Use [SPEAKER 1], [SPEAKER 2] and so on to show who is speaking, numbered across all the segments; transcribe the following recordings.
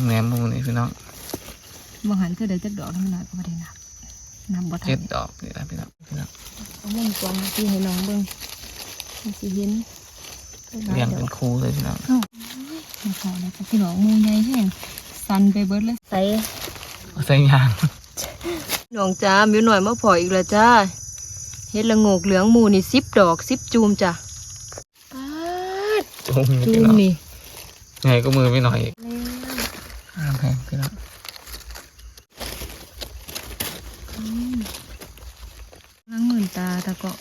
[SPEAKER 1] แหนมมูนี่พี่น้อง
[SPEAKER 2] บางหันคือได้จักดอกน้ำหน่อยก็บ่ได้นับนับบ่ทั
[SPEAKER 1] เจ็
[SPEAKER 2] น
[SPEAKER 1] ดดอกนี่แหละพี่น้องพี่น้อง
[SPEAKER 2] เอามุมกว้างที่ให้น้องเบิ่งมันสิเห็น
[SPEAKER 1] เลี้ยงเป็นคู่เลยพี่น้อง
[SPEAKER 2] มันขอแล้วพี่น้องมูใหญ่แห้งสันไปเบิดเลยใส่
[SPEAKER 1] ใส่ยาง
[SPEAKER 2] น้องจ้ามิวหน่อยมาพออีกแล้วจ้าเฮ็ดละโงกเหลืองหมูนี่10ดอก10จูมจ้ะปาด
[SPEAKER 1] จุ่ม
[SPEAKER 2] จู
[SPEAKER 1] พี่
[SPEAKER 2] ม
[SPEAKER 1] น้อง
[SPEAKER 2] นี่
[SPEAKER 1] ไงก็มือไม่หน่อยอีกห้ามแพงพี่น้อง
[SPEAKER 2] ล้างมือตาตะเกาะ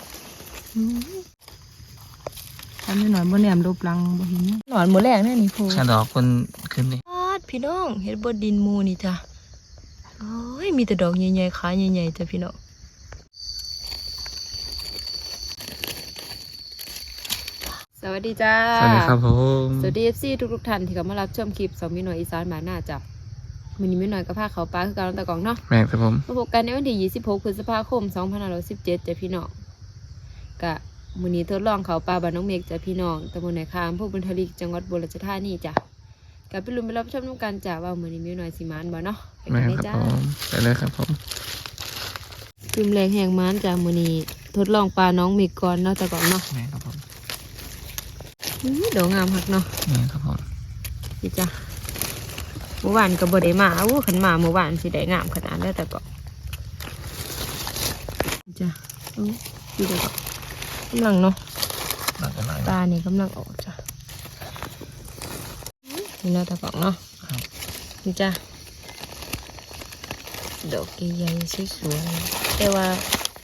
[SPEAKER 2] ทำให้หน่อยบ่แหน มรูปลังบ่เห็นหนอนหมดแรงแน่นี่พู
[SPEAKER 1] ชาดอกคนขึ้นนี่
[SPEAKER 2] ปาดพี่น้องเฮ็ดบดดินหมูนี่จ้ะโอ้ยมีแต่ดอกใหญ่ๆขาใหญ่ๆจ้ะพี่น้องสวัสดีจ้า
[SPEAKER 1] สวัสดีครับผม
[SPEAKER 2] สวัสดี FC ทุกทุกๆท่านที่เข้ามารับชมคลิปสองมิหน่อยอีสานหมาหน้าจ้ะมื้อนี้มิหน่อยก็พาเขาปลาคือการตะกองเนาะ
[SPEAKER 1] แม่ครับผม
[SPEAKER 2] มาพบกันในวันที่ 26พฤษภาคม 2517จ้ะพี่น้องกะ มื้อนี้ทดลองเขาปลาบ้านน้องเมฆจ้ะพี่น้องตำบลไหนคามผู้บุญทลิกจังหวัดบุรีรัมย์ธานีจ้ะกะไปลุ้นไปรับชมน้ำกันจ้ะว่ามื้อนี้มิวหน่อยสิมานบ่เนาะไป
[SPEAKER 1] แม่
[SPEAKER 2] กันเลย
[SPEAKER 1] ครับ
[SPEAKER 2] จ้า
[SPEAKER 1] ผมไปเลยครับผม
[SPEAKER 2] พิมพ์แรงแห่งมานจ้ะมื้อนี้ทดลองปลาน้องเมฆก่อนเนาะแต่ก่อนเนาะ
[SPEAKER 1] แม่ครับผม
[SPEAKER 2] อื้อดอกงามคักเนาะ
[SPEAKER 1] แม่ครับผม
[SPEAKER 2] พี่จ้ะเมื่อวานก็บ่ได้มาอู้ขันมาเมื่อวานสิได้งามขนาดนั้นแต่ก็จ้ะอู้อยู่เดี๋ยวก็ กำลังเนาะ
[SPEAKER 1] หลังกันหน่อย
[SPEAKER 2] ตานี่กำลังออกจ้ะนี่เนาะตะกอกเนาะ
[SPEAKER 1] ครับ
[SPEAKER 2] นี่จ้ะดอกใหญ่ๆสวยๆแต่ว่า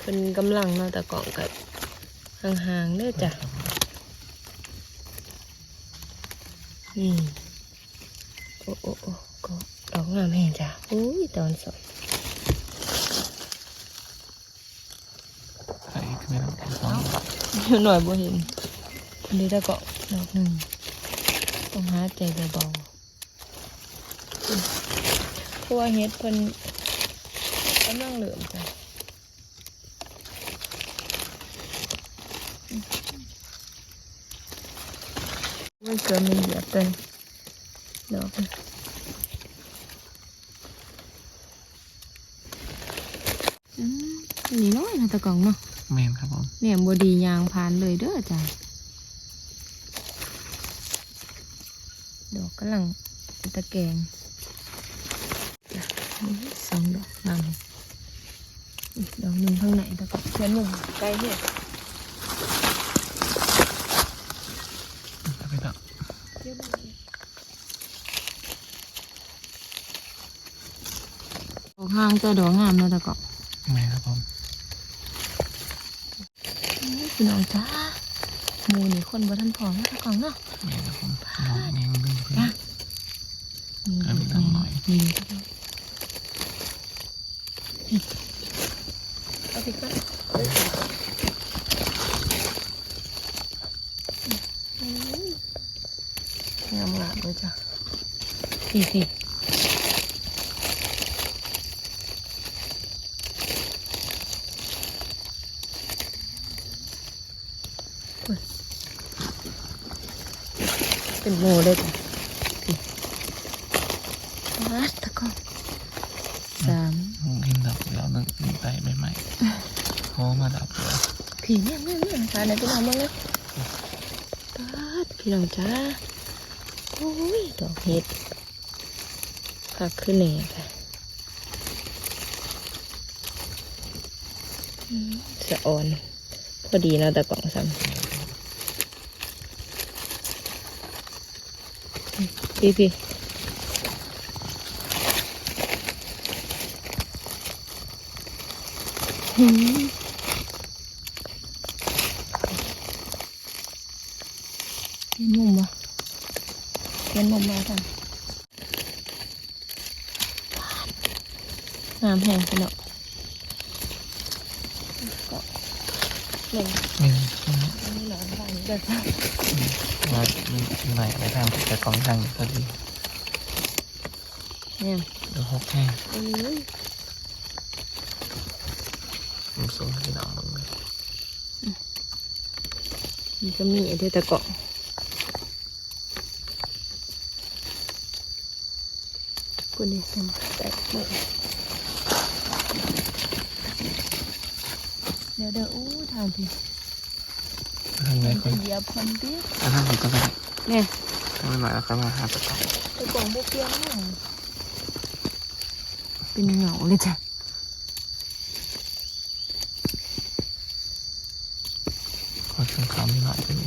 [SPEAKER 2] เป็นกำลังเนาะตะกอกกับห่างๆเด้อจ้ะนี่โอ้โอ้โอ้ก็ดอกงามแห่งจ้ะอุ้ยตอนสวย
[SPEAKER 1] ใส่ขึ้นไม่ต้องสอง
[SPEAKER 2] หน่อยบ่เห็นอันนี้ตะกอกดอกหนึ่งต้องหาใจเบาๆเพราะว่าเฮ็ดเพิ่นกำลังเหลื่อมจ้ะมันเกิดมันเหยียบเลยดอกนี่น้อยนะตะก่องเนาะ เนี่ยบดียางพานเลยเด้อจ้ะดอกกำลังเป็นตะแกรงจ้ะนี่สองดอกงามอีกดอกหนึ่งข้างในตะกล่องเพื่อนหนึ่งใกล้เนี่ย
[SPEAKER 1] พี่น้อง
[SPEAKER 2] ดอกห้างก็ดอกงามนะตะกล่อง
[SPEAKER 1] แม่ครับผม
[SPEAKER 2] พี่น้องจ้าหมูนี่ คนบ่ทันพร้อมนะตะกล่องเนาะ
[SPEAKER 1] แม่ครับผมน้องเองเพิ่งเพิ่ง
[SPEAKER 2] จ้ะนี่
[SPEAKER 1] เออมีน้ำหน่อย
[SPEAKER 2] นี่เอาไปก่อนงามงามเลยจ้ะสี่สี่ เป็นโมเลยจ้ะวัดตะกอนสาม
[SPEAKER 1] เห็นดอกแล้วนึงมีใบใบใหม่โผล่มาดับเลย
[SPEAKER 2] ผีเนี่ยเนี่ยเนี่ยตาไหนพี่น้องบ้างเลยปัดพี่น้องจ้าโอ้ยดอกเห็ดผักขึ้นแหน่ค่ะอืมสะอ่อน พอดีเนาะตะกล่องซ้ำ พี่พี่อืมเปลี่ยนมุมวะเปลี่ยนมุมมาค่ะน้ำแห้งไปเนาะก็หนึ่ง เด็ด
[SPEAKER 1] ว่ามีใหม่ในทางแต่กองทางก็ดี
[SPEAKER 2] เนี่ย
[SPEAKER 1] เดี๋ยวหกแห้ง
[SPEAKER 2] เอ้ย
[SPEAKER 1] ผมส่งให้พี่น้องลงเลย
[SPEAKER 2] มันก็มีได้วยตะเกาะกูนี่เป็นแตกหมดเดี๋ยวเดี๋ยวอู้ทางพี่
[SPEAKER 1] ทำไง
[SPEAKER 2] มัน
[SPEAKER 1] ค่อ
[SPEAKER 2] จะ
[SPEAKER 1] ย
[SPEAKER 2] เหยียบพันดิ
[SPEAKER 1] ถ้าทำผมก็ได้
[SPEAKER 2] เนี่ย
[SPEAKER 1] ถ้าไม่หน่อยแล้วก็มาหาประจ
[SPEAKER 2] ตะกล่องบุกเปียงเนาะเป็นเหงาเลยจ้ะ
[SPEAKER 1] ขอชิมข้าวไม่หน่อยเป็น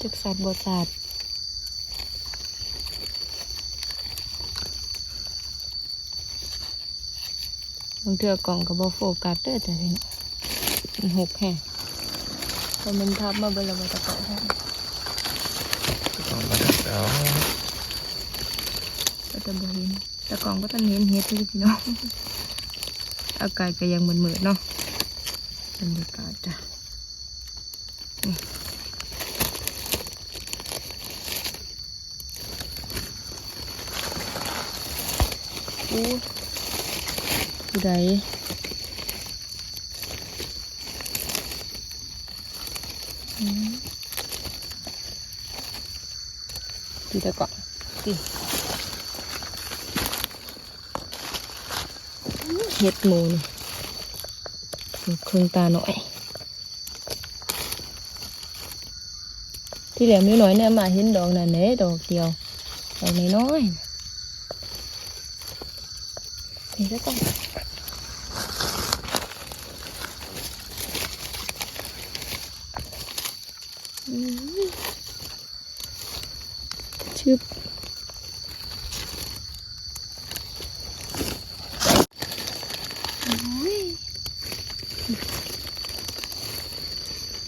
[SPEAKER 2] จักสัตว์บสัตว์างเทื่อกล่องกับบโฟกัสเด้อแต่พี่น้องมันหกแห่พอมันทับมาเบลอมาตะกล่องให้
[SPEAKER 1] ต้องมาดับแล้ว
[SPEAKER 2] ก็จะบเห็นตะกล่องก็ต้องเห็นเฮ็ดเลยพี่น้องอากาศก็ยังเหมือนเหมือนๆเนาะบรรยากาศจ้ะนี่อู้ ผู้ใดอืมดีตะกล่องดีเฮ็ดหมูนี่ครื่งตาหน่อย ที่เหลือไม่น้อยเนี่ยมาเห็นดอกนั่นเน่ดอกเดียวดอกน้อยๆนี่แล้วก็อืมชึบโอ้ย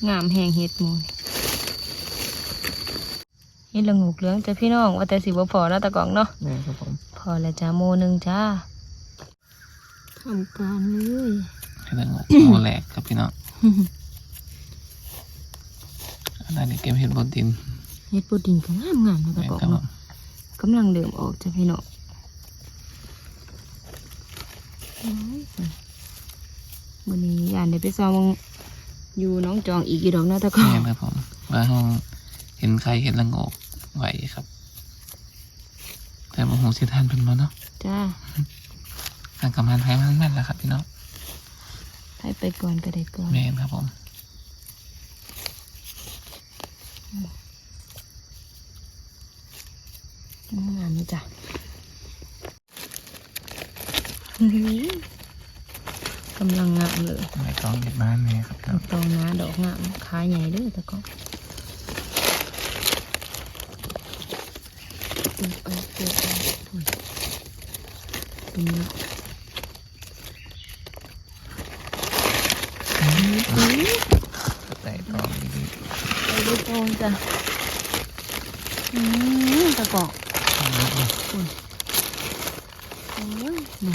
[SPEAKER 2] งามแหงเห็ดหมูนี่เฮ็ดละงูกเหลืองจ้ะพี่น้องว่าแต่สิบ่พอเนาะตะกล่องเนาะ
[SPEAKER 1] นี่ครับผม
[SPEAKER 2] พอแล้วจ้าโมหนึงจ้าทำการเลย
[SPEAKER 1] ให้ตั้งโมแหลกครับพี่น้องอันนี้เก็บเห็ดบนดิน
[SPEAKER 2] เฮ็ดปูดินก็งามงามๆเนาะตะ
[SPEAKER 1] แม่น
[SPEAKER 2] กล่อง
[SPEAKER 1] ครับผ
[SPEAKER 2] เนาะ
[SPEAKER 1] ม
[SPEAKER 2] กำลังเดิมออกจ้ะพี่น้องโอ้ยวันนี้ยานได้ไปซ้อม อยู่น้องจองอีกกี่ดอกเนาะตะกล่อง
[SPEAKER 1] แม่นครับผมว่าห้องเห็นใครเห็นละโงกไหวครับ แต่บางหงสิทานเป็นมาเนาะ
[SPEAKER 2] จ้า
[SPEAKER 1] ทางกำมันไพ่มันแม่นแล้วครับพี่น้อง
[SPEAKER 2] ให้ไปก่อนก็ได้ก่อน
[SPEAKER 1] แม่นครับผม
[SPEAKER 2] งามเลยจ้ะอื้อหือ กำลังงามเลย
[SPEAKER 1] ไม่ต้องเห็ดบ้านแม่ครับพี่น้อง
[SPEAKER 2] ตองนะดอกงามขาใหญ่เด้วยแต่ก็อุ๊ยเอาเกลือเอาอุ๊ยตรงนี้อุ๊ย
[SPEAKER 1] ใส่ตองดี
[SPEAKER 2] ไปดูตรงจ้ะอืมตะกอก
[SPEAKER 1] ๆ
[SPEAKER 2] โอ้ยนี่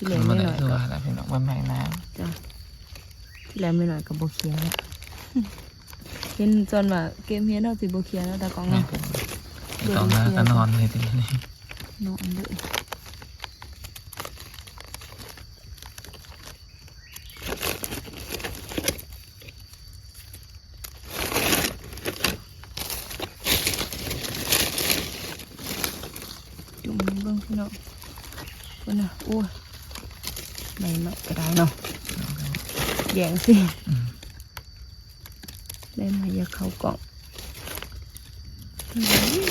[SPEAKER 2] ที่เหลือ
[SPEAKER 1] มัน
[SPEAKER 2] ไม่
[SPEAKER 1] ได้
[SPEAKER 2] หน่อย
[SPEAKER 1] คือ
[SPEAKER 2] ก็
[SPEAKER 1] ว่าแล้วพี่น้องมันแม่น้
[SPEAKER 2] จ้ะ ที่เหลือไม่หน่อยกับโบเคียแล้วเห็นจนว่าเกมเฮียนเอาสิโบเคียแล้วตะกอกำ
[SPEAKER 1] แม่
[SPEAKER 2] เนาะ
[SPEAKER 1] ผมไม่ต้องมาก็นอนเลยทีนี้
[SPEAKER 2] นอนเลยจุ่มเบิ่งพี่น้องเพิ่นน่ะโอ้ยไม่มากก็ได้เนาะ แย่งสิ
[SPEAKER 1] อืม
[SPEAKER 2] ได้มาอย่าเข้ากล่องอืม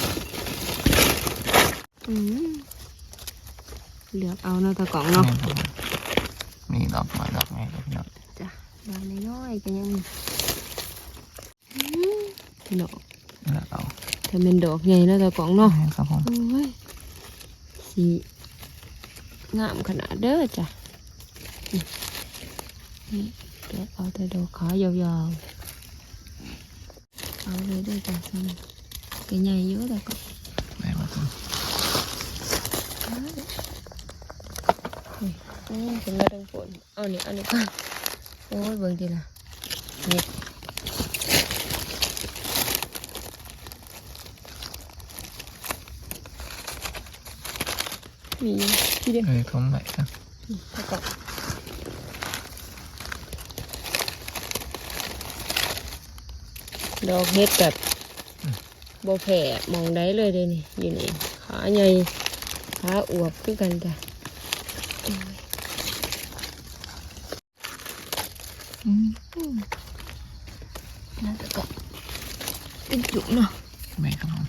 [SPEAKER 2] อืมเลือกเอาเนาะตะกล่องเนาะ
[SPEAKER 1] แม่ผมมีดอกไม้ดอกไม้ครับพี่น้อง
[SPEAKER 2] จ้ะดอกน้อยๆก็ยังมีอืมพี่น้อง
[SPEAKER 1] เลือกเอา
[SPEAKER 2] ถ้าเป็นดอกใหญ่เนาะตะกล่องเนาะ
[SPEAKER 1] แม่ครับผม
[SPEAKER 2] โอ้ยสีงามขนาดเด้อจ้ะนี่ นี่เดี๋ยวเอาแต่ดอกขายาวๆเอาเลยเด้อจ้ะซ้ำก็ใหญ่เยอะแต่ก็
[SPEAKER 1] แม่ครับผม
[SPEAKER 2] อืมเป็นมา ดังฝนเอานี่เอานี่ก่อนโอ้ยเบิ่งดีละเห็ดมีที่เดียว
[SPEAKER 1] เอ้ยผมไหนครับ
[SPEAKER 2] แล้วก็ดอกเห็ดแบบบ่แผ่มองได้เลยเด้นี่อยู่นี่ขาใหญ่ขาอวบคือกันจ้ะโอ้ยอืมน่าจะก็เป็นจุกเนาะ
[SPEAKER 1] แม่ครับผม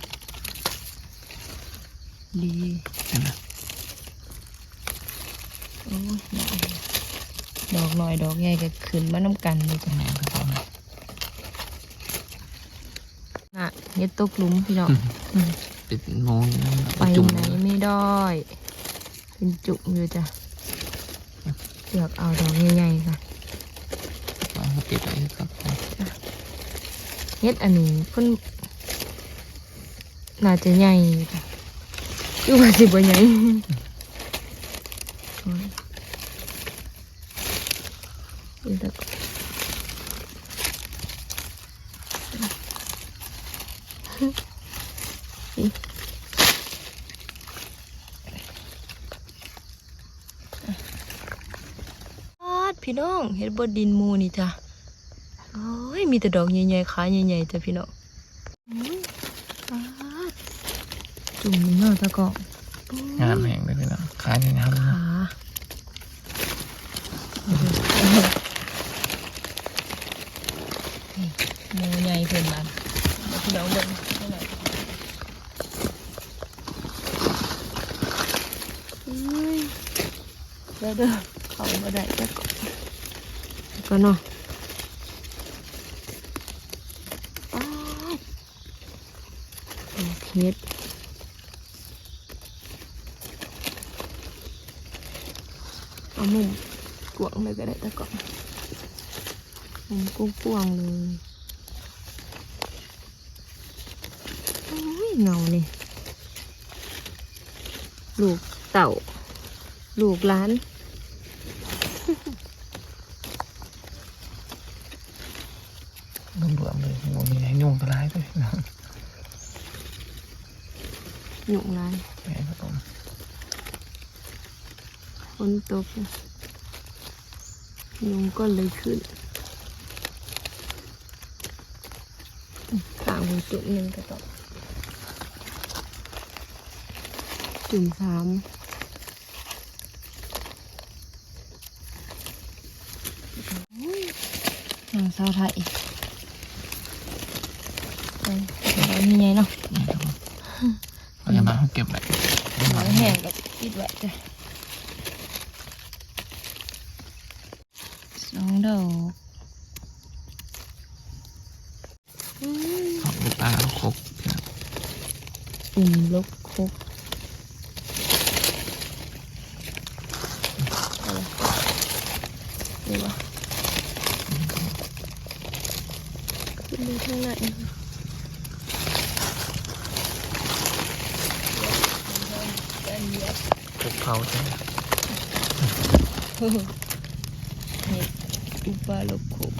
[SPEAKER 2] ดี
[SPEAKER 1] เห็นไหม
[SPEAKER 2] โอ้ยดอกหน่อยดอกใหญ่ก็ขึ้นมาน้ำกันเลยจ้ะ
[SPEAKER 1] แม่ครับผม
[SPEAKER 2] น่ะ เฮ็ดตกหลุมพี่น้องอืม
[SPEAKER 1] ปิดโมงนั่น
[SPEAKER 2] ไป
[SPEAKER 1] จุ่ม
[SPEAKER 2] ไหนไม่ได้เป็นจุกอยู่จ้ะเลือกเอาดอกใหญ่ๆค่ะ
[SPEAKER 1] วางปิดไว้ครับผม
[SPEAKER 2] เฮ็ดอันนี้เพิ่นน่าจะใหญ่อยู่จ้ะคือว่าสิบ่ใหญ่โอ้ยเดี๋ยวแต่ก่อนปา ดพี่น้องเฮ็ดบดดินหมูนี่จ้ะโอ้ยมีแต่ดอกใหญ่ๆขาใหญ่ๆจ้ะพี่น้องอื้อปาดจุ่มนี่เนาะตะกอน
[SPEAKER 1] งานแห่งเลยพี่น้องขายในงานเลย
[SPEAKER 2] ขา
[SPEAKER 1] นะ
[SPEAKER 2] นี่หมูใหญ่เพิ่นมันเดี๋ยวพี่น้องเบิ่งให้หน่อยอุ้ยเดี๋ยวเด้อเขาบ่ได้ตะกอน แล้วก็เนาะปาดดอกเฮ็ดเอามุมกวางเลยก็ได้แต่ก่อนมุมกว้างๆเลยโอ้ยเงาเนี่ยลูกเต่า ลูกล้าน
[SPEAKER 1] รวมๆเลยโอ้มีให้ยุ่งตัวร้ายด้วยพี่น้อง
[SPEAKER 2] หยุกล้าน
[SPEAKER 1] แม่ครับผม
[SPEAKER 2] ฝนตกยุงก็เลยขึ้นขางหูจุ่มหนึ่งก็ต้องจุ่มสามนางสาวไทยไปเอามีไงเนาะ
[SPEAKER 1] แม่ครับผม เอาอย่างนั้นเขาเก็บไว้
[SPEAKER 2] หอยแห้งกับปิดไว้จ้ะสองดอกอืม
[SPEAKER 1] เอาลูกปลาเอาครบพี่น้อง
[SPEAKER 2] อุ่มลกคกอะไรนี่วะขึ้นไปทางไหน
[SPEAKER 1] ครบเขาใช่ไหม
[SPEAKER 2] นี่อุปลาลกคก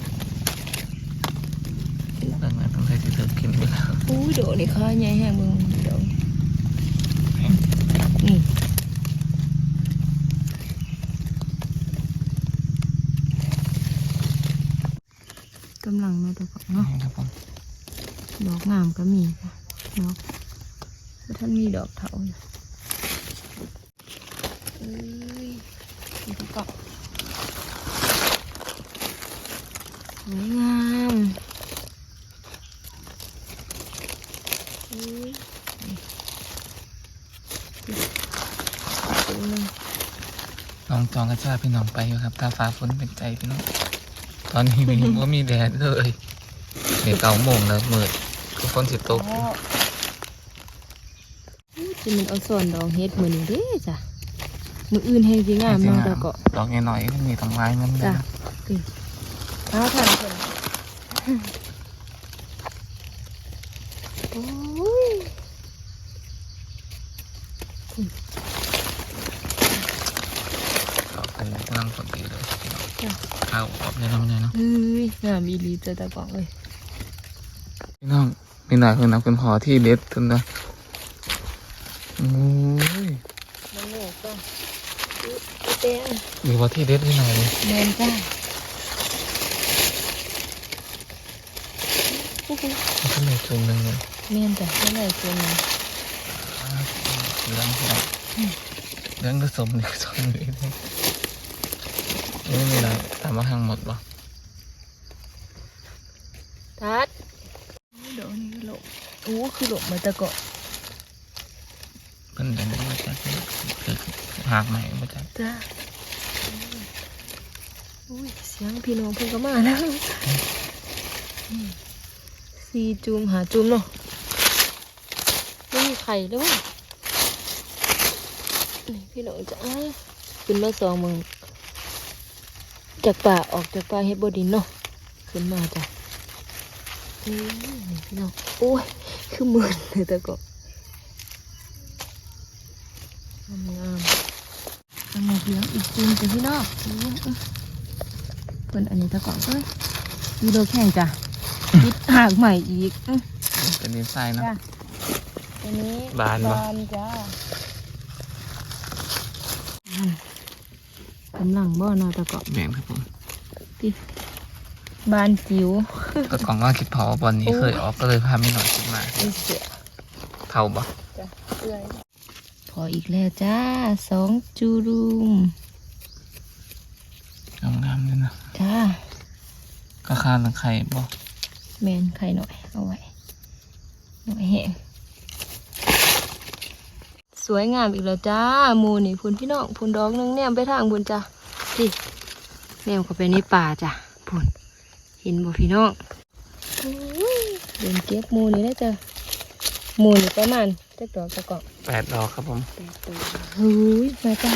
[SPEAKER 1] ดังนั้นต้องใช้ที่เธอกินไปแล้ว
[SPEAKER 2] อู้โดดนี่ข้า ใหญ่แห้งมึงเดี๋ยวนี่กำลังเนาะตัวก่อนเนาะ
[SPEAKER 1] แม่ครับผม
[SPEAKER 2] ดอกงามก็มีค่ะดอกแล้วท่านมีดอกเถาอยู่เอ้ยนี่ตัวก่อนสวยงามเอ้ยนี่ตัวหนึง
[SPEAKER 1] น้องจองกระชาพี่น้องไปอยู่ครับตาฟ้าฝนเป็นใจพี่น้อง ตอนนี้มีว่ามีแดดเลยเดี๋ยวเก้าโมงแล้วมืดก็ฝนสิตก
[SPEAKER 2] อ๋อจะมันเอาส่วนดอกเฮ็ดมือนี้เด้จ้ะ มืออื่นแห้งสิงามเนาะแต่ก็
[SPEAKER 1] ดอกน้อยๆมีทางไม้มัน
[SPEAKER 2] จ้ะเท้าทางเพิ่นโอ้ย
[SPEAKER 1] ดอกเป็นกำลังสดดีเลยพี่น้อง
[SPEAKER 2] จ้ะ
[SPEAKER 1] ข้าวออกเนี่ยน้องเนี่ยเนาะ
[SPEAKER 2] เฮ้ยงามอีหลีเจอตะกอกเลย
[SPEAKER 1] พี่น้องมีหน่อยคือนับเป็นพอที่เด็ดทุนนะโอ้ย
[SPEAKER 2] มันโง่ก็เต้ง
[SPEAKER 1] มีพอที่เด็ดพี่หน่อยเลย
[SPEAKER 2] แมนจ้าอุ๊ย
[SPEAKER 1] มันก็เลยจุงหนึ่งเลย
[SPEAKER 2] เมียนจ้ะไม่ได้ตัวนึง
[SPEAKER 1] เหลืองเหลืองเหลืองก็สมนี่ก็สมเลยนี่มีอะไรตามมาทางหมดปะ
[SPEAKER 2] ทัดโดนนี่หลบโอ้คือหลบมาตะเกาะ
[SPEAKER 1] เพิ่นเป็นมาจากคือหากใหม่มาจาก
[SPEAKER 2] จ้าอุ้ ยเสียงพี่น้องเพิ่งก็มานะสีจุ่มหาจุ่มเนาะไม่มีไข่ด้วยนี่พี่น้องจ้าขึ้นมาสองมึงจากป่าออกจากป่าเฮบดินเนาะขึ้นมาจ้ะนี่พี่น้องโอ้ยคือหมืนเลยแต่ก็งามงามๆอันนี้เลี้ยงอีกจุ่มจ้ะพี่น้องอ เปิ้นอันนี้ตะกอนเอ้ยมีโดแข่งจ้ะยิดหากใหม่อีกอื้อ
[SPEAKER 1] เป็นดีไซน์เนาะ
[SPEAKER 2] จ้ะอันนี้
[SPEAKER 1] บานปะ
[SPEAKER 2] บานจ้าอืมกำลังบ่อนาะตะกอน
[SPEAKER 1] แบ่งครับผม
[SPEAKER 2] บานจิ๋ว
[SPEAKER 1] ก็กล่องก็คิดเผาบอลนี้เคยออกก็เลยพาไม่หน่อยขึ้นมา
[SPEAKER 2] อีเสือ
[SPEAKER 1] เผาบ่
[SPEAKER 2] จ้ะเอื้อยพออีกแล้วจ้าสองจูรุม
[SPEAKER 1] งามๆเลยนะ
[SPEAKER 2] จ้า
[SPEAKER 1] ก็คาหลังไข่บ่
[SPEAKER 2] แมนไข่หน่อย เอาไว้หน่อยแห้งสวยงามอีกแล้วจ้าหมูนี่พุ่นพี่น้องพุ่นดอกหนึงแนมไปทางบุญจ้าสิแนมเข้าไปในป่าจ้ะพุ่นเห็นบ่พี่น้องโอ้ยเดินเก็บหมูนี่ได้จ้ะหมูนี่ประมาณจักดอกจักกอก
[SPEAKER 1] แปดดอกครับผม
[SPEAKER 2] แปดตัวเฮ้ยมาจ้า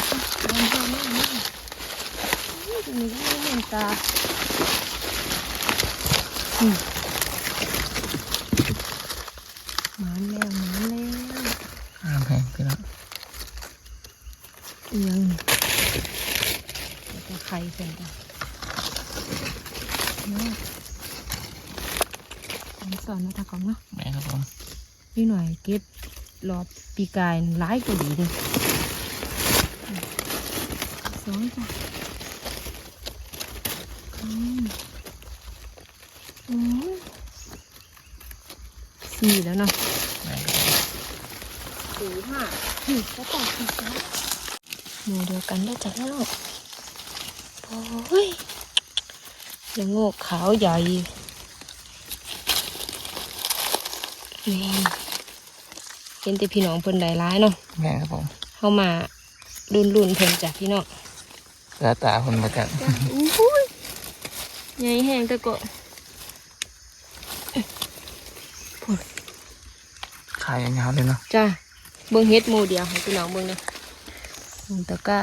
[SPEAKER 2] นี่ไม่เห็นตาอืมหมาแล้วหมาแล้ว
[SPEAKER 1] งามแพงพี่น้อง
[SPEAKER 2] เอียงนี่แล้วก็ไข่ใส่กันนี่อันนี้สอนมาตะกองเนาะ
[SPEAKER 1] แม่ครับผม
[SPEAKER 2] นี่หน่อยเก็บรอบปีกายร้ายกว่าดีเลยสองจ้ะ สี่แล้วเนาะ
[SPEAKER 1] แม่ครับผม
[SPEAKER 2] สี่ห้าสี่ก็ต่อสี่จ้ะหมูเดียวกันได้จ้ะแล้วโอ้ยละโงกขาวใหญ่ นี่เห็นแต่พี่น้องเพิ่นได้ร้ายเนาะ
[SPEAKER 1] แม่ครับผม
[SPEAKER 2] เข้ามารุ่นรุ่นๆเพิ่นจ้ะพี่น้อง
[SPEAKER 1] แล้วตาคนมาจาก
[SPEAKER 2] อุ้ย ใหญ่แห้งแต่ก็
[SPEAKER 1] ขายยาวๆเลยเนาะ
[SPEAKER 2] จ้าเบิ่งเฮ็ดหมูเดียวให้พี่น้องเบิ่งเด้อหมูตะกร้า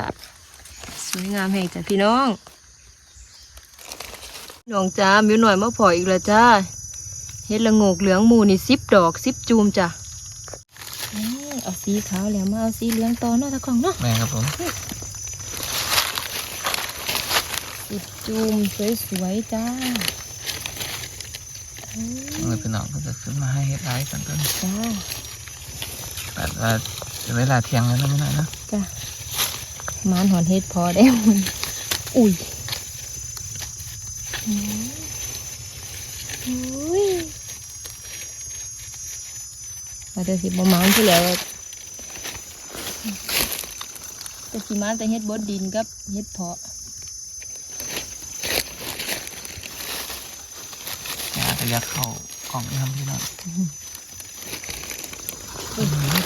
[SPEAKER 2] สวยงามแห่งจ้ะพี่น้องน้องจ้ามิวหน่อยมาพออีกแล้วจ้าเฮ็ดละโงกเหลืองหมูนี่สิบดอกสิบจูมจ้ะอืมเอาสีขาวแล้วมาเอาสีเหลืองต่อเนาะตะกล่องเนาะ
[SPEAKER 1] แม่ครับผม
[SPEAKER 2] สิบจูมสวยๆจ้า
[SPEAKER 1] เมื่อพี่น้องก็จะขึ้นมาให้เฮ็ดไลฟ์กันก่อน
[SPEAKER 2] จ้า
[SPEAKER 1] แต่ว่าจะเวลาเที่ยงแล้วนะไม่นานนะ
[SPEAKER 2] จ้ะมานหอนเฮ็ดพอได้มันอุ้ยอุ้ยมาเจอสิบมานที่แล้วแต่สิมานแต่เฮ็ดบดดินกับเฮ็ดเพาะ
[SPEAKER 1] อยากจะยักเข้ากล่องทำพี่น้องอืม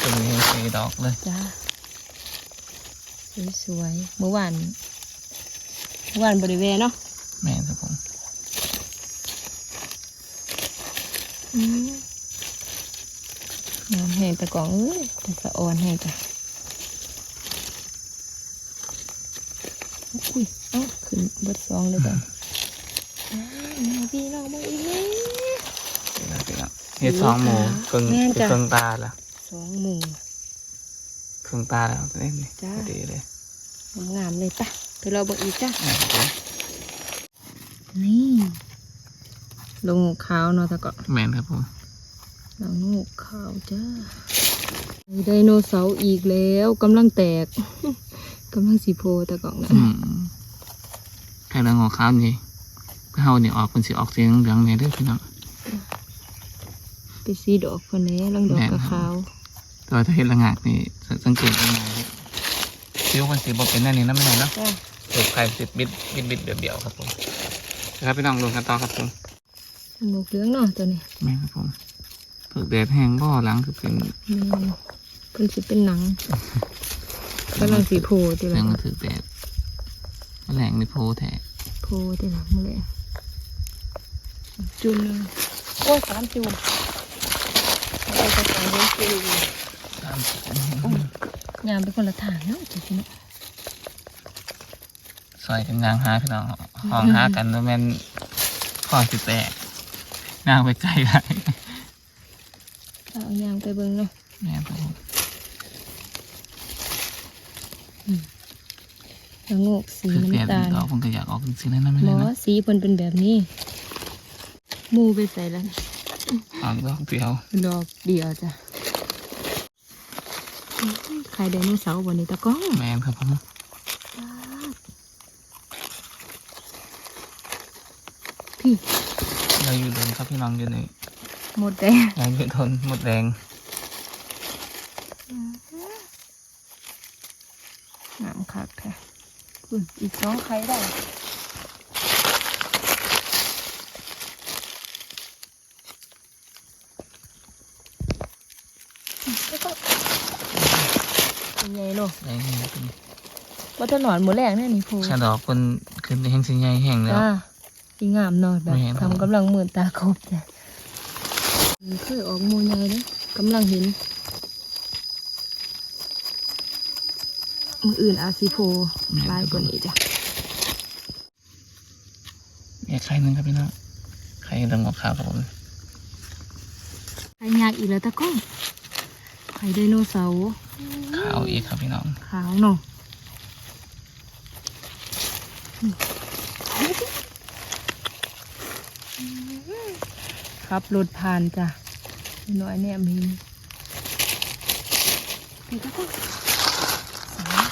[SPEAKER 1] ตัวนี้สี่ดอกเลย
[SPEAKER 2] จ้าสวยๆเมื่อวานเมื่อวานบริเวณเนาะ
[SPEAKER 1] แม่ครับผม
[SPEAKER 2] อืมงามแห้งตะกองเอ้ยแต่สะอ่อนแห้งจ้ะอุ้ยเอ้าขึ้นเบิดซองเลยจ้ะอ้าวแม่พี่น้องมาอีกแล้ว
[SPEAKER 1] พี่น้องพี่น้อง เฮ็ดสองหมูครึ่ง
[SPEAKER 2] แม่นจ้ะ
[SPEAKER 1] ครึ่งตาละ
[SPEAKER 2] สองหมู่
[SPEAKER 1] ครึ่งตาแล้วเล่นนี่
[SPEAKER 2] จ้า
[SPEAKER 1] พอดีเลย
[SPEAKER 2] งามๆเลยจ้ะไปรอเบอกอีกจ้ะ
[SPEAKER 1] แม่ครับผม
[SPEAKER 2] นี่ลงขาวเนาะตะกอน
[SPEAKER 1] แม่นครับผม
[SPEAKER 2] ลงงูขาวจ้ามีไดโนเสาร์อีกแล้วกำลังแตก กำลังสีโพตะกอนนะ
[SPEAKER 1] อืมแค่ละงอข้าวนี่เฮานี่ออกเป็นสีออกสีเหลืองๆเนี่ยเด้อพี่น้อง
[SPEAKER 2] ไปสีดอกคนนี้ลังดอกกระขาว
[SPEAKER 1] ตัวถ้าเห็นละงากนี่สสังเกตยังไงคิ้วมันสีบอกเป็นแน่นี่นะไม่ใช่เนาะ
[SPEAKER 2] จ้า
[SPEAKER 1] ถูกไข่สิบบิดบิดบิดเดี่ยวเดี่ยวๆครับผมนะครับพี่น้องลงกันต่อครับผม
[SPEAKER 2] หมูเหลืองเนาะตัวนี้
[SPEAKER 1] แม่ครับผมถูกแดดแห้งบ่อหลังคือเป็น
[SPEAKER 2] นี่เพิ่นสิเป็นหนังกำลังสีโพติ
[SPEAKER 1] เรื่
[SPEAKER 2] ละ
[SPEAKER 1] องก็ถือแดดแมลงในโพแท้
[SPEAKER 2] โพติละมือเลยจุ่มเลยโอ้ยสามจุ่มเอาไปใส่เลี้ยงจุ่ม
[SPEAKER 1] ตามสิบ
[SPEAKER 2] ยามเป็นคนละทางเนาะจุ่มเนาะ
[SPEAKER 1] ซอยกันยางหาพี่น้องห้องหากันแล้วแม่นข้อสิแตกนางไปไกลไร
[SPEAKER 2] เอายางไปเบิ่งเนาะ
[SPEAKER 1] แม่ครับผม
[SPEAKER 2] แล้วงอกสี
[SPEAKER 1] คือแดด
[SPEAKER 2] น้ำตาล
[SPEAKER 1] ดอกผมก็อยากออกจริงๆนะนะไม่
[SPEAKER 2] หม
[SPEAKER 1] ได้
[SPEAKER 2] อ
[SPEAKER 1] นะ
[SPEAKER 2] สีเพิ่นเป็นแบบนี้หมูไปใส่แล้ว
[SPEAKER 1] ออกดอกเดียว
[SPEAKER 2] ดอกเดียวจ้ะ ใครไดโนเสาร์บนนี้ตะก้อง
[SPEAKER 1] แม่นครับผม
[SPEAKER 2] พี่
[SPEAKER 1] เราอยู่โดนครับพี่น้องอยู่ใน
[SPEAKER 2] หมดแดง
[SPEAKER 1] เราอยู่ทนหมดแรง
[SPEAKER 2] น้ำคักแท้คุณอีกสองไข่ได้แล้วก็ เป็นไงเนาะ
[SPEAKER 1] แรงนี่เป็น
[SPEAKER 2] ว่าถนอนหมูแรงแน่นี่พู
[SPEAKER 1] ชาดอกคนขึ้นแห้งสิใหญ่แห้งแล้ว
[SPEAKER 2] จ้าสีงามเนาะแบบ
[SPEAKER 1] แม่นครับ
[SPEAKER 2] ทำกำลังเหมือนตาครบจ้ะเคยออกหมูใหญ่เลยกำลังเห็นมืออื่นอาซีโพลายกว่านี้จ้ะ
[SPEAKER 1] มีไข่หนึ่งครับพี่น้องไข่ดำกับขาวครับผม
[SPEAKER 2] ไข่ยากอีกแล้วตะก้องไข่ไดโนเสาร์
[SPEAKER 1] ขาวอีกครับพี่น้อง
[SPEAKER 2] ขาวเนาะครับรถผ่านจ้ะน้อยเนี่ยมีไปตะก้องสาม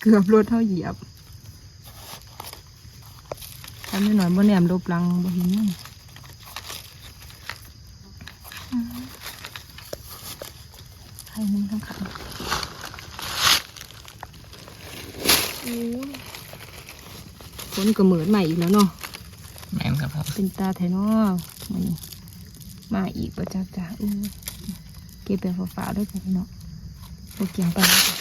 [SPEAKER 2] เกือบรถเท่าเหยียบทำให้หน่อยบ่แหนมลบลังบ่เห็นยัง ใครมึงทั้งขันฝนก็เหมือนใหม่อีกแล้วเนาะ
[SPEAKER 1] แม่นครับผม
[SPEAKER 2] เป็นตาไทยเนาะมันมาอีกประจักจ้ะอู้เก็บแบบฝาๆด้วยจ้ะพี่เนาะโอเกียงไปแล้วจ้ะ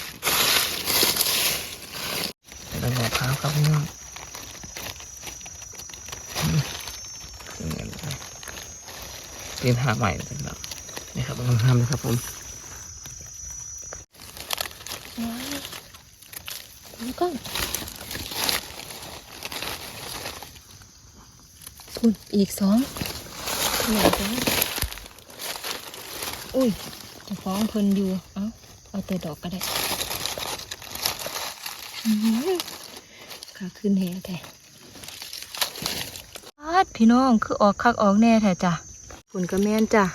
[SPEAKER 1] ไข่ดำกับขาวครับพี่น้องอืมขึ้นเงินเลยเรียนหาใหม่เลยพี่น้องนี่ครับต้องทำนะครับผม
[SPEAKER 2] แล้วก็คุณอีกสองไหนจ้ะอุ้ยจะฟ้องเพิ่นอยู่ เอาเอาแต่ดอกก็ได้อื้อหือขาขึ้นแห่แท้ปาดพี่น้องคือออกคักออกแน่แท้จ้ะคุณก็แม่นจ้ะ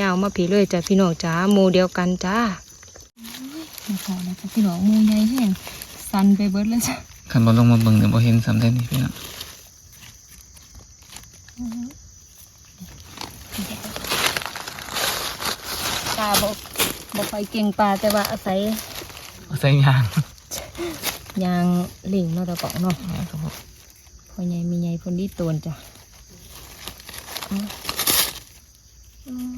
[SPEAKER 2] ยาวมาผีเลยจ้ะพี่น้องจ้าโมเดียวกันจ้าไม่พอแล้วจ้ะพี่น้องโมใหญ่แห้ง สันไปเบิดเลยจ้ะ
[SPEAKER 1] ขันบอลลงมาเบิ่งเนี่ยบอเห็นสำได้นี่พี่น้อง
[SPEAKER 2] ปลาบกบไปเก่งปลาแต่ว่าอาศัย
[SPEAKER 1] เอาใส่ยาง
[SPEAKER 2] ยางลิงเนาะตะกองเนาะ
[SPEAKER 1] แม่นครับผม
[SPEAKER 2] พอใหญ่มีใหญ่คนที่ตวนจ้ะเอาอืม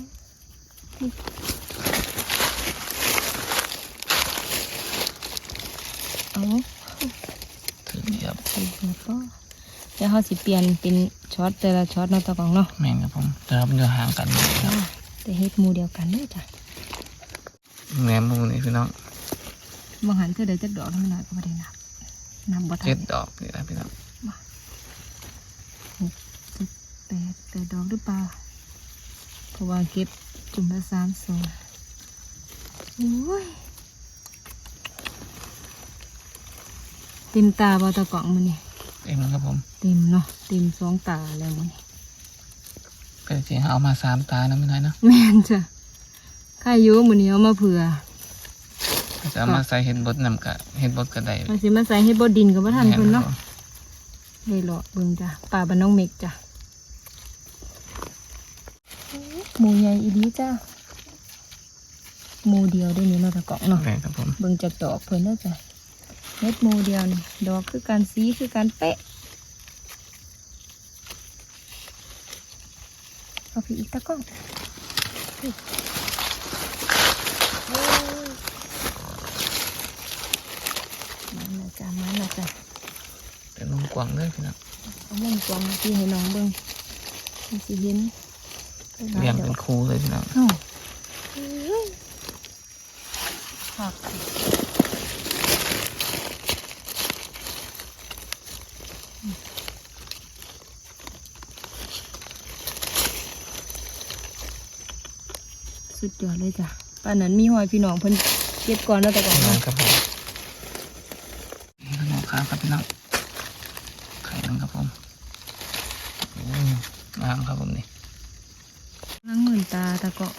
[SPEAKER 2] เอา
[SPEAKER 1] ถือเหยียบ
[SPEAKER 2] สิแล้วก็ เดี๋ยวเขาสิเปลี่ยนเป็นช็อตแต่ละช็อตเนาะตะกองเนาะ
[SPEAKER 1] แม่นครับผมแต่เราเป็นอยู่ห่างกันอยู่ครับ
[SPEAKER 2] แต่เฮ็ดหมูเดียวกันเด้อจ้ะ
[SPEAKER 1] แหนมมุมนี่พี่น้อง
[SPEAKER 2] บางหันเธอได้จักดอกเท่านั้นก็ไม่ได้นับนับบ่ทั
[SPEAKER 1] เจ็
[SPEAKER 2] น
[SPEAKER 1] ดดอกนี่นะพี่น้อง
[SPEAKER 2] แปดแปดดอกหรือเปล่าเพราะว่าเก็บจุ่มละสามสองโอ้ยเต็มตาบอตะกล่องมันนี่
[SPEAKER 1] เองครับผม
[SPEAKER 2] เต็มเนาะเต็มสองตาแล้วมันนี่
[SPEAKER 1] ก็จริงๆเอามาสามตานะไม่น้อยเนาะ
[SPEAKER 2] แม่นจ้ะข้าอยุมันนี้เอามาเผื่อ
[SPEAKER 1] ก็จะเอามาใส่เห็ดบดนำกะเห็ดบดกระได
[SPEAKER 2] มาสิมาใส่ให้บดดินกับว่าทันเพิ่นเนาะเลยเลาะเบิ่งจ้ะป่าบ้านน้องเมกจ้ะหมูใหญ่อีดีจ้ะหมูเดียวได้นี่เนาะตะกอกเนาะ
[SPEAKER 1] แม่นครับผม
[SPEAKER 2] เบิ่งจากดอกเพิ่นเนาะจ้ะเม็ดหมูเดียวนี่ดอกคือการสีคือการเป๊ะเอาพี่อีกตะกล้องมันนะจ้ะมันนะจ้ะ
[SPEAKER 1] เป็นวงกว้างเลยพี่น้อง
[SPEAKER 2] เอามุมกว้างที่ให้น้องเบิ่งมันสิเห็น
[SPEAKER 1] เรียงเป็นคู่เลยพี่น้อง
[SPEAKER 2] เอ้าผัก สุดยอดเลยจ้ะป่านนั้นมีหอยพี่น้องเพิ่นเก็บก่อนแล้วแต่ก่อน
[SPEAKER 1] แม่
[SPEAKER 2] เนาะ
[SPEAKER 1] นครับผมนี่ขนมข้าวครับพี่น้องไข่นึงครับผมโอ้ยงามครับผมนี่
[SPEAKER 2] นั่งเหมือนตาตะเกาะ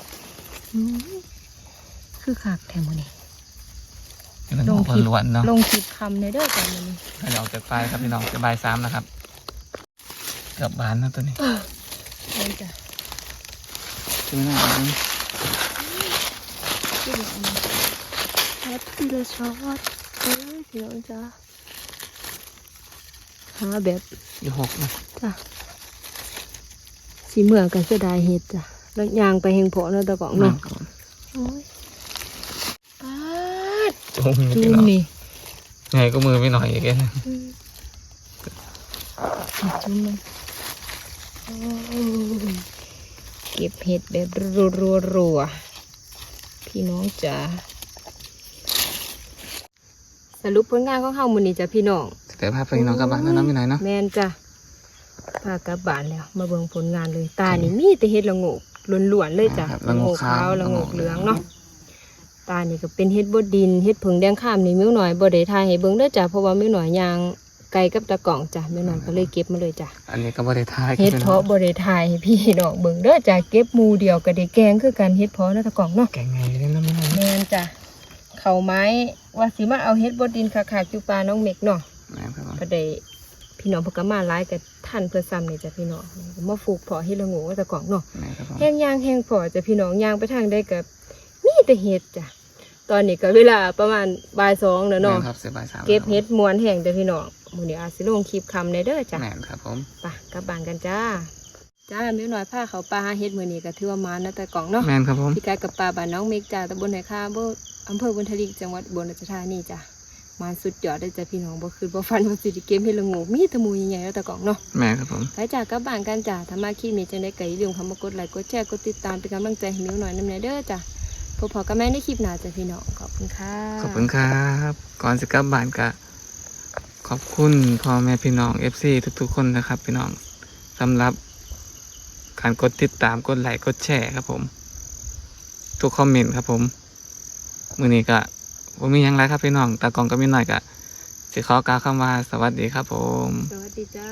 [SPEAKER 2] อื้อคือขากแถมมื้อนี้
[SPEAKER 1] เป็น
[SPEAKER 2] ล
[SPEAKER 1] ข
[SPEAKER 2] ง
[SPEAKER 1] อง
[SPEAKER 2] คลิป
[SPEAKER 1] ล้วนๆเนาะ
[SPEAKER 2] ลงคลิปคำในเด้อจ้ะมื้อนี้
[SPEAKER 1] เดี๋ยวออกจากไฟครับพี่น้องจะบายซ้ำนะครับเกือบบานนะตัวนี้
[SPEAKER 2] เลยจ้ะ
[SPEAKER 1] ชื่อหน้าอันนี้
[SPEAKER 2] ที่เหลืออันนี้ฮัตติละช็อตเอ้ย พี่น้องจ้ะหาแบบ
[SPEAKER 1] อยู่หกนะ
[SPEAKER 2] จ้ะสีเมืองกันเสียดายเห็ดจ้ะแล้วยางไปเฮงเพาะเนาะตะกอง
[SPEAKER 1] แม่
[SPEAKER 2] เนาะ
[SPEAKER 1] นครับผม
[SPEAKER 2] โอ้ยปาด
[SPEAKER 1] จุ่ม
[SPEAKER 2] จุ่
[SPEAKER 1] พี่
[SPEAKER 2] ม
[SPEAKER 1] น้อง
[SPEAKER 2] นี่
[SPEAKER 1] ไงก็มือไม่หน่อยอีกแก
[SPEAKER 2] อืมจุ่มมันโอ้ยเก็บเห็ดแบบรัวๆๆ พี่น้องจ้ะสรุปผลงานของเฮามื้อนี้จ้ะพี่น้อง
[SPEAKER 1] แต่ภาพพี่น้องกลับบ้านแล้วเนาะไม่หน่อยเนาะ
[SPEAKER 2] แม่นจ้ะพากลับบ้านแล้ว มาเบิ่งผลงานเลยตานี่มีแต่เฮ็ดละโงกล้วนๆเลยจ้ะ
[SPEAKER 1] ครับละโงกขาว
[SPEAKER 2] ละโงกเหลืองเนาะตานี่ก็เป็นเฮ็ดบดดินเฮ็ดผงแดงข้ามนี่มิ้วหน่อยบ่ได้ทายให้เบิ่งเด้อจ้ะเพราะว่ามิ้วหน่อยยาง ไกลกับตะกล่องจ้ะมิ้วหน่อยก็เลยเก็บมาเลยจ้ะ
[SPEAKER 1] อันนี้ก็บริทาย
[SPEAKER 2] เฮ็ด
[SPEAKER 1] พี่น้
[SPEAKER 2] เพาะ
[SPEAKER 1] อง
[SPEAKER 2] บ่ได้ทายให้พี่น้องเบิ่งเด้อจ้ะเก็บหมู่เดียวก็ได้แกงคือกันเฮ็ดเพาะเนาะตะกล่องเนาะ
[SPEAKER 1] แกงไงเลยนะไม่หน่อย
[SPEAKER 2] แม่นจ้ะเข้าไม้ว่าสิมาเอาเฮ็ดบดดินคักๆอยู่ป่าน้องเมกเนาะ
[SPEAKER 1] แม่นครับผม
[SPEAKER 2] ก็ได้พี่น้องเพนกมาหลายกับท่านเพื่อซ้ำนี่จ้ะพี่น้องมาฟูกเพอเฮ็ดละโงูว่าแต่ก่อนเนาะ
[SPEAKER 1] แม่นครับผม
[SPEAKER 2] แห้งยางแห้งพอจ้ะพี่น้องยางไปทางได้กับมีแต่เฮ็ดจ้ะตอนนี้ก็เวลาประมาณบ่ายสองแล้ว
[SPEAKER 1] แม่
[SPEAKER 2] เนาะ
[SPEAKER 1] นครับเสียบายสาม
[SPEAKER 2] เก็บเฮ็ดมวนแห้งจ้ะพี่น้อง มื้อนี้อาจสิลงคลิปคำในเด้อจ้ะ
[SPEAKER 1] แม่นครับผม
[SPEAKER 2] ไปกลับบ้านกันจ้า จ้าแม่น้อยพาเขาปลาหาเฮ็ดมื้อนี้ก็ถือว่ามานะแต่กล่องเนาะ
[SPEAKER 1] แม่นครับผม
[SPEAKER 2] พี่กายกับปลาบ้านน้องเมกจ้าตำบลไหนคาบ่อำเภอบุญทลีจังหวัดอุบลราชธานีจ้ะมาสุดยอดได้อจ้ะพี่น้องบ่คือบ่ฟันว่าสิได้เก็บเฮ็ดละโงูมีแต่หมูใหญ่ๆแล้วแต่กล่องเนาะ
[SPEAKER 1] แม่นครับผม
[SPEAKER 2] ไปจากกลับบ้านกันจ้ะถ้ามาคลิปนี้จังได้ก็อย่าลืมคำว่ากดไลค์กดแชร์กดติดตามเป็นกำลังใจให้มิวหน่อยนำแน่เด้อจ้ะพบพอกันแม่ในคลิปหน้าจ้ะพี่น้องขอบคุณค่ะ
[SPEAKER 1] ขอบคุณครับก่อนจะกลับบ้านก็ ขอบคุณพ่อแม่พี่น้องเอฟซีทุกๆคนนะครับ พี่น้องสำหรับการกดติดตามกดไลค์กดแชร์ครับผม ทุกคอมเมนต์ครับผมมือนี้ก็ผมมียังไรครับพี่น้องตากองก็มีหน่อยก็สิขอกล่าวคำว่าสวัสดีครับผม
[SPEAKER 2] สวัสดีจ้า